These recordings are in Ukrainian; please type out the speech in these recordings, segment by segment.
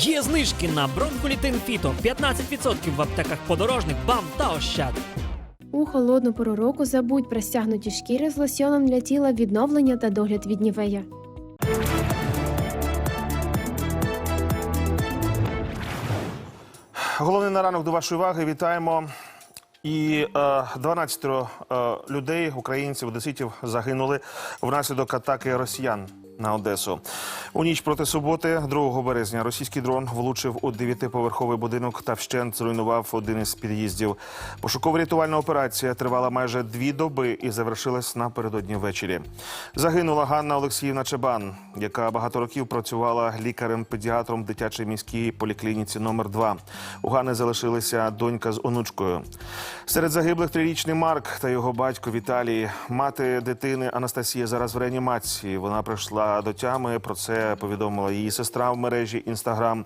Є знижки на бронхолітин фіто 15% в аптеках подорожник, бам та ощад. У холодну пору року забудь про стягнуті шкіри з лосьоном для тіла відновлення та догляд від нівея. Головний на ранок до вашої уваги. Вітаємо. І е, 12 е, людей, українців, одеситів, загинули внаслідок атаки росіян на Одесу. У ніч проти суботи, 2 березня, російський дрон влучив у дев'ятиповерховий будинок та вщент зруйнував один із під'їздів. Пошуково-рятувальна операція тривала майже дві доби і завершилась напередодні ввечері. Загинула Ганна Олексіївна Чебан, яка багато років працювала лікарем-педіатром в дитячій міській поліклініці номер 2 У Ганни залишилася донька з онучкою. Серед загиблих трирічний Марк та його батько Віталій. Мати дитини Анастасія зараз в реанімації. Вона прийшла до тями. Про це повідомила її сестра в мережі Інстаграм.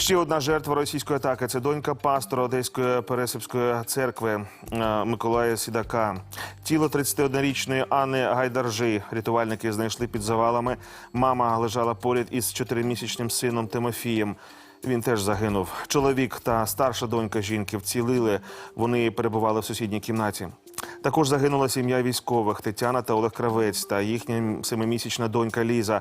Ще одна жертва російської атаки це донька пастора Одеської Пересипської церкви е, Миколая Сідака. Тіло 31-річної Анни Гайдаржи рятувальники знайшли під завалами. Мама лежала поряд із чотиримісячним сином Тимофієм. Він теж загинув. Чоловік та старша донька жінки вцілили. Вони перебували в сусідній кімнаті. Також загинула сім'я військових Тетяна та Олег Кравець та їхня семимісячна донька Ліза.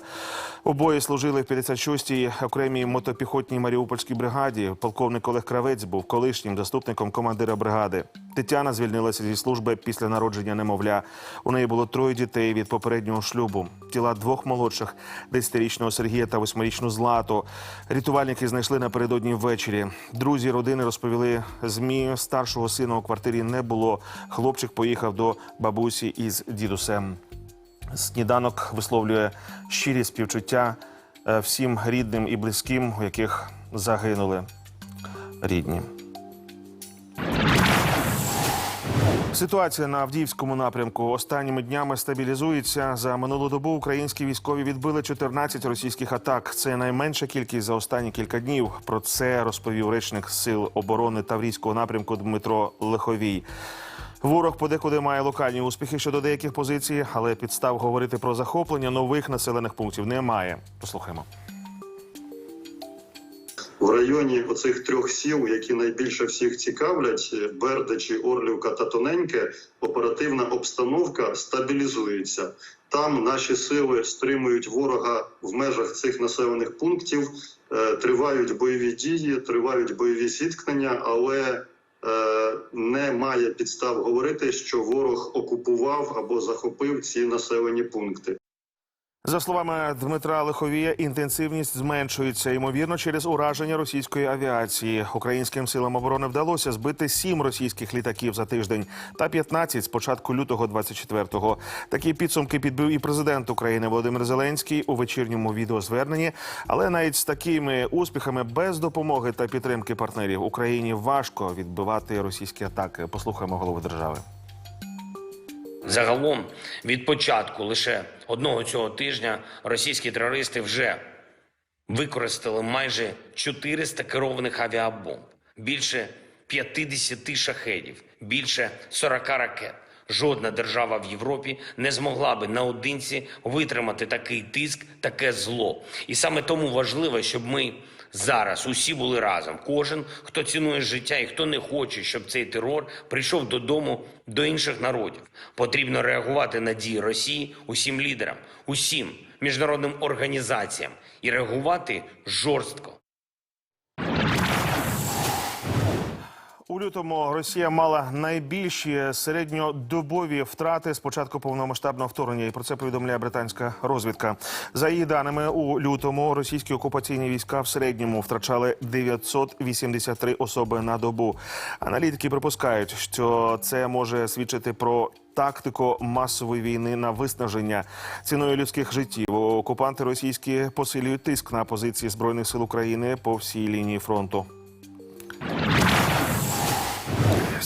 Обоє служили в 56-й окремій мотопіхотній Маріупольській бригаді. Полковник Олег Кравець був колишнім заступником командира бригади. Тетяна звільнилася зі служби після народження немовля. У неї було троє дітей від попереднього шлюбу. Тіла двох молодших 10-річного Сергія та 8-річну Злату. Рятувальники знайшли напередодні ввечері. Друзі родини розповіли змі старшого сина у квартирі не було. Хлопчик поїхав до бабусі із дідусем. Сніданок висловлює щирі співчуття е, всім рідним і близьким, у яких загинули рідні. Ситуація на Авдіївському напрямку останніми днями стабілізується. За минулу добу українські військові відбили 14 російських атак. Це найменша кількість за останні кілька днів. Про це розповів речник сил оборони Таврійського напрямку Дмитро Лиховій. Ворог подекуди має локальні успіхи щодо деяких позицій, але підстав говорити про захоплення нових населених пунктів немає. Послухаймо. В районі оцих трьох сіл, які найбільше всіх цікавлять, Бердичі, Орлівка та Тоненьке, оперативна обстановка стабілізується. Там наші сили стримують ворога в межах цих населених пунктів, е, тривають бойові дії, тривають бойові зіткнення, але е, немає підстав говорити, що ворог окупував або захопив ці населені пункти. За словами Дмитра Лиховія, інтенсивність зменшується ймовірно через ураження російської авіації. Українським силам оборони вдалося збити сім російських літаків за тиждень та 15 з початку лютого 24-го. Такі підсумки підбив і президент України Володимир Зеленський у вечірньому відеозверненні. Але навіть з такими успіхами без допомоги та підтримки партнерів Україні важко відбивати російські атаки. Послухаємо голови держави. Загалом від початку лише одного цього тижня російські терористи вже використали майже 400 керованих авіабомб, більше 50 шахедів, більше 40 ракет. Жодна держава в Європі не змогла би наодинці витримати такий тиск, таке зло. І саме тому важливо, щоб ми зараз усі були разом. Кожен, хто цінує життя і хто не хоче, щоб цей терор прийшов додому до інших народів. Потрібно реагувати на дії Росії усім лідерам, усім міжнародним організаціям і реагувати жорстко. У лютому Росія мала найбільші середньодобові втрати з початку повномасштабного вторгнення. І про це повідомляє британська розвідка. За її даними, у лютому російські окупаційні війська в середньому втрачали 983 особи на добу. Аналітики припускають, що це може свідчити про тактику масової війни на виснаження ціною людських життів. Окупанти російські посилюють тиск на позиції збройних сил України по всій лінії фронту.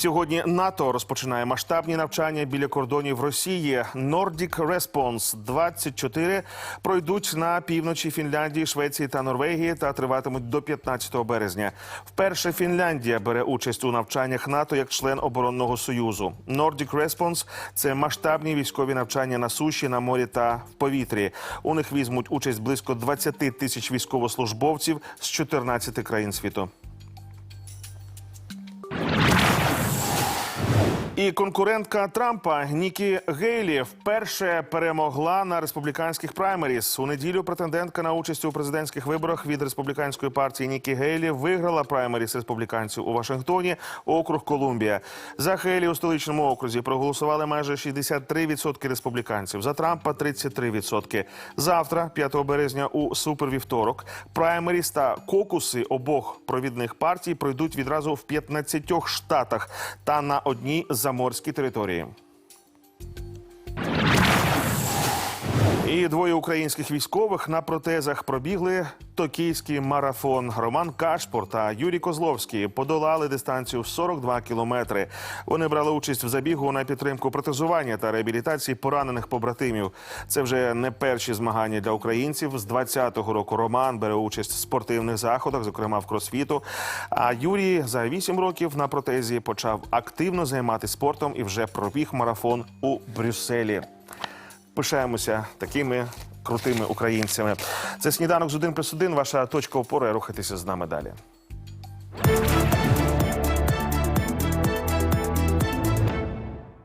Сьогодні НАТО розпочинає масштабні навчання біля кордонів Росії. Nordic Response 24 пройдуть на півночі Фінляндії, Швеції та Норвегії та триватимуть до 15 березня. Вперше Фінляндія бере участь у навчаннях НАТО як член оборонного союзу. Nordic Response – це масштабні військові навчання на суші, на морі та в повітрі. У них візьмуть участь близько 20 тисяч військовослужбовців з 14 країн світу. І конкурентка Трампа Нікі Гейлі вперше перемогла на республіканських праймеріс. У неділю претендентка на участь у президентських виборах від республіканської партії Нікі Гейлі виграла праймеріс республіканців у Вашингтоні, округ Колумбія. За Гейлі у столичному окрузі проголосували майже 63% республіканців. За Трампа 33%. Завтра, 5 березня, у супервівторок, праймеріс та кокуси обох провідних партій пройдуть відразу в 15 штатах та на одній заморській території. І двоє українських військових на протезах пробігли токійський марафон. Роман Кашпор та Юрій Козловський подолали дистанцію в 42 кілометри. Вони брали участь в забігу на підтримку протезування та реабілітації поранених побратимів. Це вже не перші змагання для українців. З 20-го року Роман бере участь в спортивних заходах, зокрема в кросфіту. А Юрій за 8 років на протезі почав активно займатися спортом і вже пробіг марафон у Брюсселі. Пишаємося такими крутими українцями. Це сніданок з один плюс один. Ваша точка опори. Рухайтеся з нами далі.